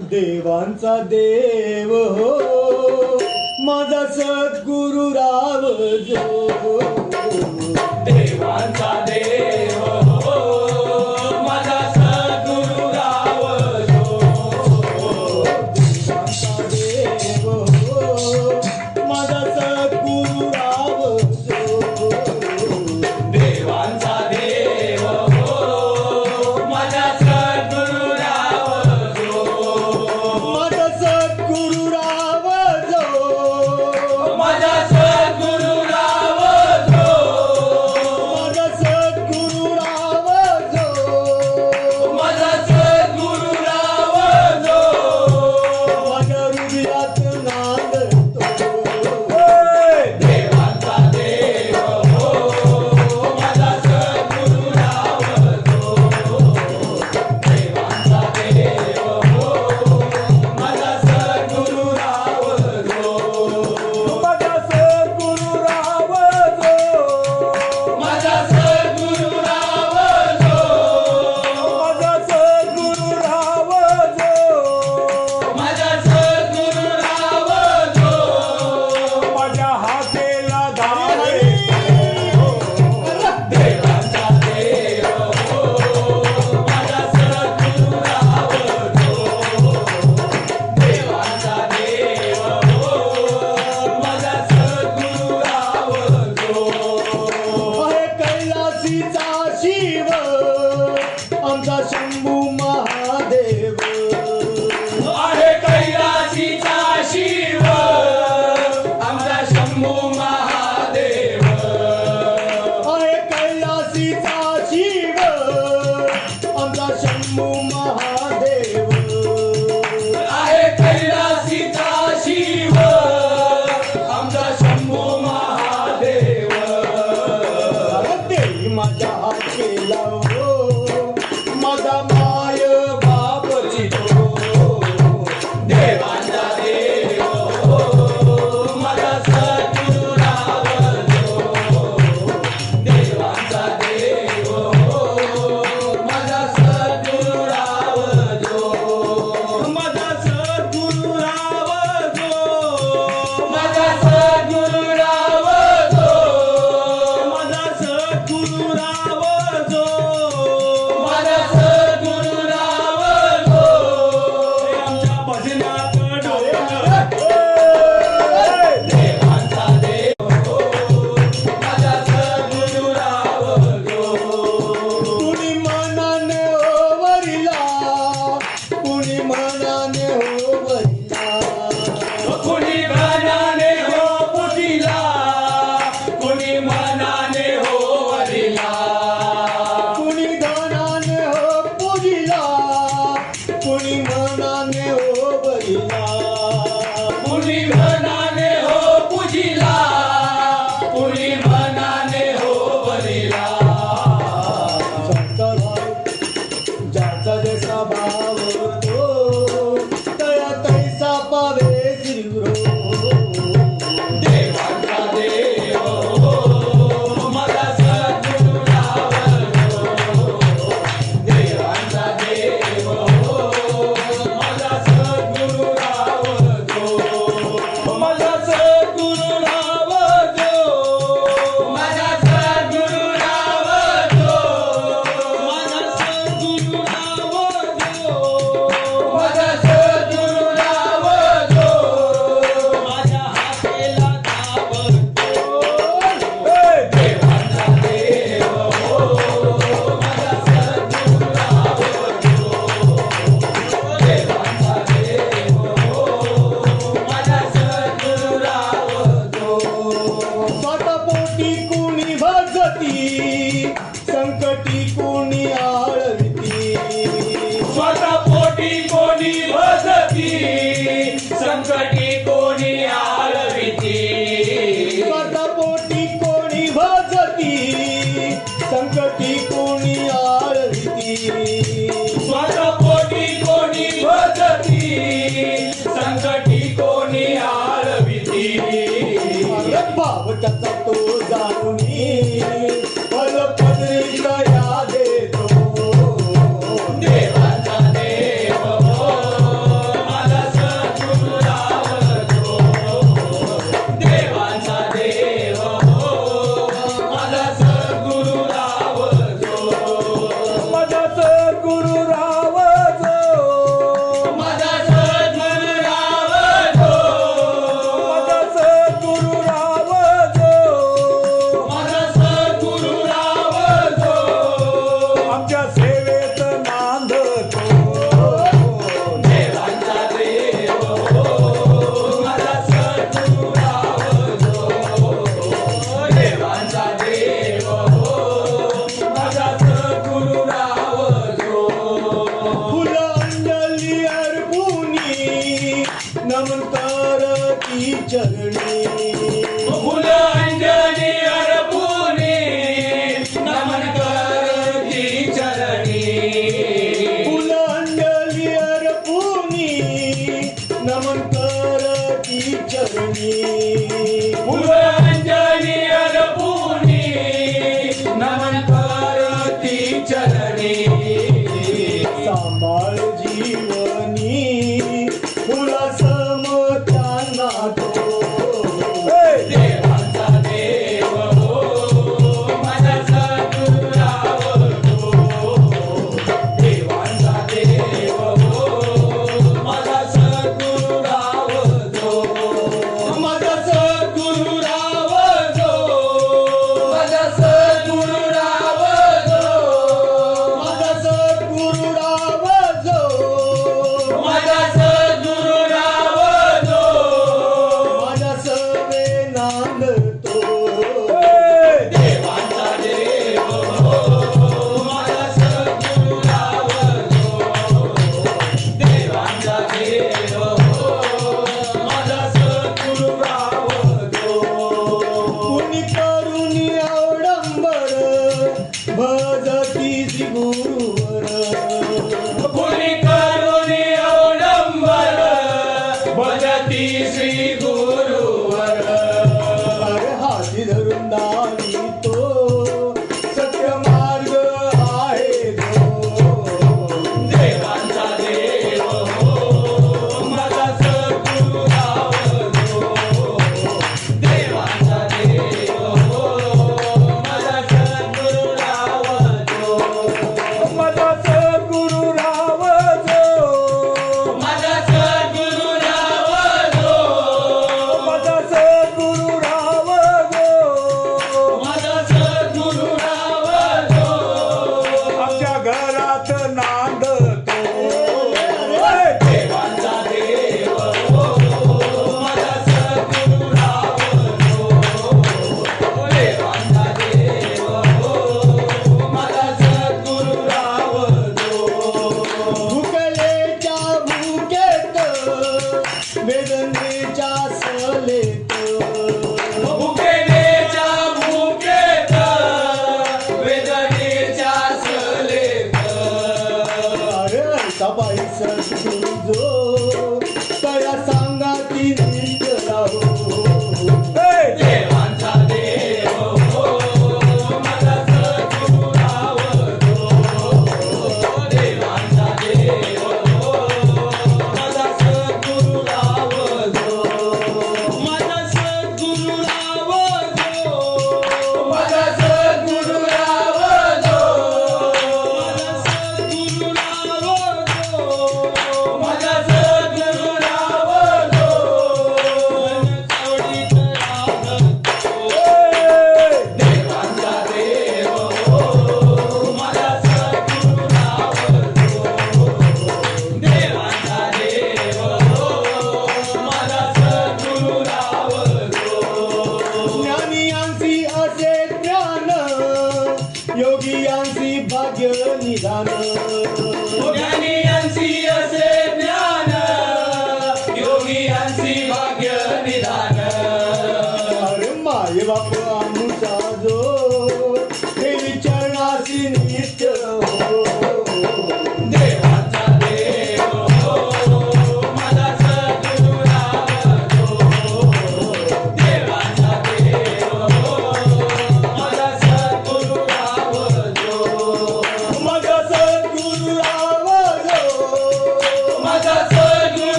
देवांचा देव हो. माझा सद्गुरु राव जो हो. देवांचा तुळशीचा शिव आमचा शंभू महादेव. आहे कैलाशीचा शिव आमचा शंभू महादेव. आहे कैलाशीचा शिव आमचा शंभू Thank you. Mal